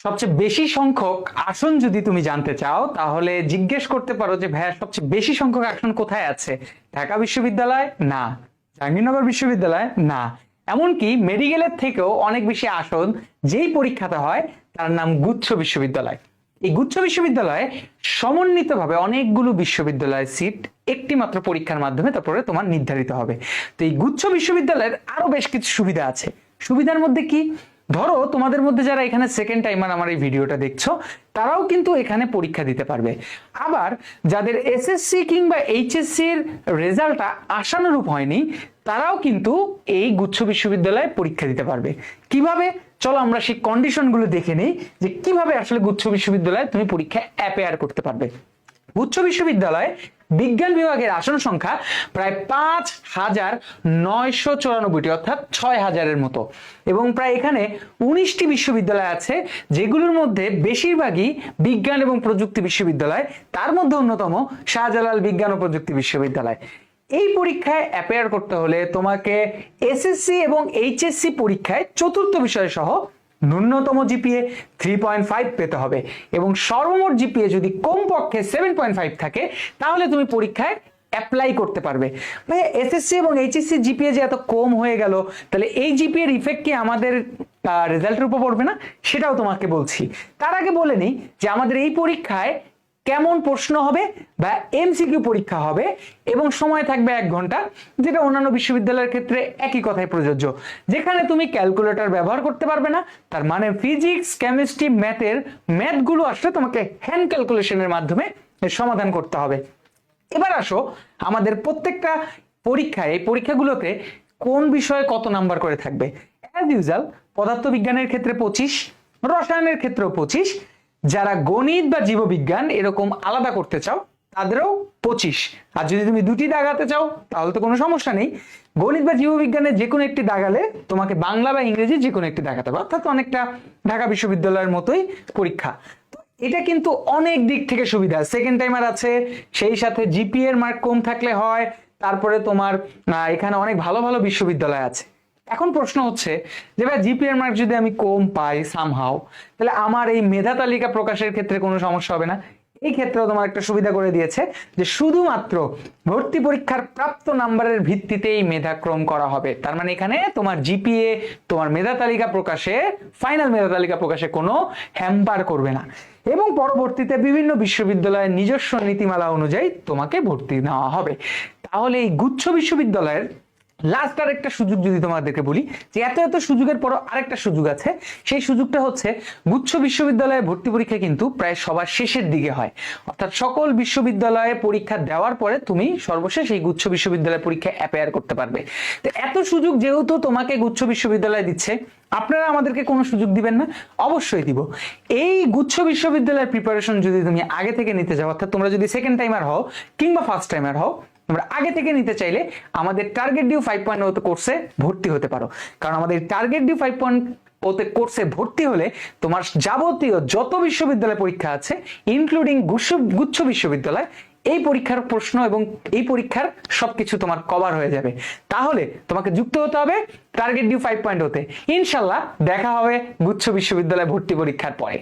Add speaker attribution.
Speaker 1: সবচেয়ে বেশি সংখ্যক আসন যদি তুমি জানতে চাও, তাহলে জিজ্ঞেস করতে পারো যে, ভাইয়া, সবচেয়ে বেশি সংখ্যক আসন কোথায় আছে? ঢাকা বিশ্ববিদ্যালয়? না। জাহাঙ্গীরনগর বিশ্ববিদ্যালয়? না। এমনকি মেডিকেলের থেকেও অনেক বেশি আসন যেই পরীক্ষাতে হয়, তার নাম গুচ্ছ বিশ্ববিদ্যালয়। এই গুচ্ছ বিশ্ববিদ্যালয়ে সমন্বিতভাবে অনেকগুলো বিশ্ববিদ্যালয়ের সিট একটি মাত্র পরীক্ষার মাধ্যমে তারপরে তোমার নির্ধারিত হবে। তো এই গুচ্ছ বিশ্ববিদ্যালয়ের আরও বেশ কিছু সুবিধা আছে। সুবিধার মধ্যে কি? ধরো তোমাদের মধ্যে যারা এখানে সেকেন্ড টাইমার আমার এই ভিডিওটা দেখছ, তারাও কিন্তু এখানে পরীক্ষা দিতে পারবে। আবার যাদের এসএসসি কিংবা এইচএসসি এর রেজাল্টটা আশানুরূপ হয়নি, তারাও কিন্তু এই গুচ্ছ বিশ্ববিদ্যালয়ে পরীক্ষা দিতে পারবে। কীভাবে? চলো আমরা সেই কন্ডিশনগুলো দেখে নিই, যে কীভাবে আসলে গুচ্ছ বিশ্ববিদ্যালয়ে তুমি পরীক্ষায় অ্যাপেয়ার করতে পারবে। উচ্চ বিশ্ববিদ্যালয়ে বিজ্ঞান বিভাগের আসন সংখ্যা প্রায় পাঁচ হাজার নয়শো চুরানব্বইটি, অর্থাৎ ছয় হাজারের মতো। এবং প্রায় এখানে উনিশটি বিশ্ববিদ্যালয় আছে, যেগুলোর মধ্যে বেশিরভাগই বিজ্ঞান এবং প্রযুক্তি বিশ্ববিদ্যালয়, তার মধ্যে অন্যতম শাহজালাল বিজ্ঞান ও প্রযুক্তি বিশ্ববিদ্যালয়। এই পরীক্ষায় অ্যাপেয়ার করতে হলে তোমাকে এসএসসি এবং এইচএসসি পরীক্ষায় চতুর্থ বিষয় সহ ন্যূনতম জিপিএ থ্রি পয়েন্ট ফাইভ পেতে হবে এবং সর্বমোট জিপিএ যদি কমপক্ষে সেভেন পয়েন্ট ফাইভ থাকে, তাহলে তুমি পরীক্ষায় অ্যাপ্লাই করতে পারবে। ভাই এসএসসি এবং এইচএসসি জিপিএ যে এত কম হয়ে গেল, তাহলে এই জিপিএর ইফেক্ট কি আমাদের রেজাল্টের উপর পড়বে না? সেটাও তোমাকে বলছি। তার আগে বলে নিই যে আমাদের এই পরীক্ষায় কেমন প্রশ্ন হবে বা এমসিকিউ পরীক্ষা হবে এবং সময় থাকবে এক ঘণ্টা, যেটা অন্যান্য বিশ্ববিদ্যালয়ের ক্ষেত্রে একই কথাই প্রযোজ্য। যেখানে তুমি ক্যালকুলেটর ব্যবহার করতে পারবে না, তার মানে ফিজিক্স, কেমিস্ট্রি, ম্যাথের ম্যাথগুলো আসলে তোমাকে হ্যান্ড ক্যালকুলেশনের মাধ্যমে সমাধান করতে হবে। এবার আসো, আমাদের প্রত্যেকটা পরীক্ষায়, এই পরীক্ষাগুলোতে কোন বিষয়ে কত নাম্বার করে থাকবে? অ্যাজ ইউজাল পদার্থবিজ্ঞানের ক্ষেত্রে পঁচিশ, রসায়নের ক্ষেত্রেও পঁচিশ যারা গণিত বা জীববিজ্ঞান এরকম আলাদা করতে চাও, তাদেরও পঁচিশ। আর যদি তুমি দুটি দাগাতে চাও, তাহলে তো কোনো সমস্যা নেই। গণিত বা জীববিজ্ঞানের যে কোনো একটি দাগালে তোমাকে বাংলা বা ইংরেজি যে কোনো একটি দাগাতে হবে। অর্থাৎ অনেকটা ঢাকা বিশ্ববিদ্যালয়ের মতোই পরীক্ষা। এটা কিন্তু অনেক দিক থেকে সুবিধা। সেকেন্ড টাইমার আছে, সেই সাথে জিপিএর মার্ক কম থাকলে হয়। তারপরে তোমার এখানে অনেক ভালো ভালো বিশ্ববিদ্যালয় আছে। এখন প্রশ্ন হচ্ছে যে ভাই জিপিএর মার্ক যদি আমি কম পাই সামহাও তাহলে আমার এই মেধা তালিকা প্রকাশের ক্ষেত্রে কোনো সমস্যা হবে না? এই ক্ষেত্রেও তোমার একটা সুবিধা করে দিয়েছে যে শুধুমাত্র ভর্তি পরীক্ষার প্রাপ্ত নাম্বারের ভিত্তিতেই মেধাক্রম করা হবে। তার মানে এখানে তোমার জিপিএ তোমার মেধা তালিকা প্রকাশে ফাইনাল মেধা তালিকা প্রকাশে কোনো হ্যাম্পার করবে না। এবং পরবর্তীতে বিভিন্ন বিশ্ববিদ্যালয়ের নিজস্ব নীতিমালা অনুযায়ী তোমাকে ভর্তি নেওয়া হবে। তাহলে এই গুচ্ছ বিশ্ববিদ্যালয়ের লাস্ট আর একটা সুযোগ যদি তোমাদেরকে বলি, যে এত এত সুযোগের পর আরেকটা সুযোগ আছে। সেই সুযোগটা হচ্ছে, গুচ্ছ বিশ্ববিদ্যালয়ে ভর্তি পরীক্ষা কিন্তু প্রায় সবার শেষের দিকে হয়। অর্থাৎ সকল বিশ্ববিদ্যালয়ে পরীক্ষা দেওয়ার পরে তুমি সর্বশেষ এই গুচ্ছ বিশ্ববিদ্যালয় পরীক্ষায় অ্যাপেয়ার করতে পারবে। তো এত সুযোগ যেহেতু তোমাকে গুচ্ছ বিশ্ববিদ্যালয় দিচ্ছে, আপনারা আমাদেরকে কোনো সুযোগ দিবেন না? অবশ্যই দিব। এই গুচ্ছ বিশ্ববিদ্যালয়ের প্রিপারেশন যদি তুমি আগে থেকে নিতে যাও, অর্থাৎ তোমরা যদি সেকেন্ড টাইমার হও কিংবা ফার্স্ট টাইমার হও তোমরা আগে থেকে নিতে চাইলে আমাদের টার্গেট ডিউ ফাইভ পয়েন্ট কোর্সে ভর্তি হতে পারো। কারণ আমাদের টার্গেট ডিউ ফাইভ পয়েন্ট ওতে কোর্সে ভর্তি হলে তোমার যাবতীয় যত বিশ্ববিদ্যালয় পরীক্ষা আছে ইনক্লুডিং গুচ্ছ গুচ্ছ বিশ্ববিদ্যালয়, এই পরীক্ষার প্রশ্ন এবং এই পরীক্ষার সবকিছু তোমার কভার হয়ে যাবে। তাহলে তোমাকে যুক্ত হতে হবে টার্গেট ডিউ ফাইভ পয়েন্ট হতে ইনশাল্লাহ দেখা হবে গুচ্ছ বিশ্ববিদ্যালয় ভর্তি পরীক্ষার পরে।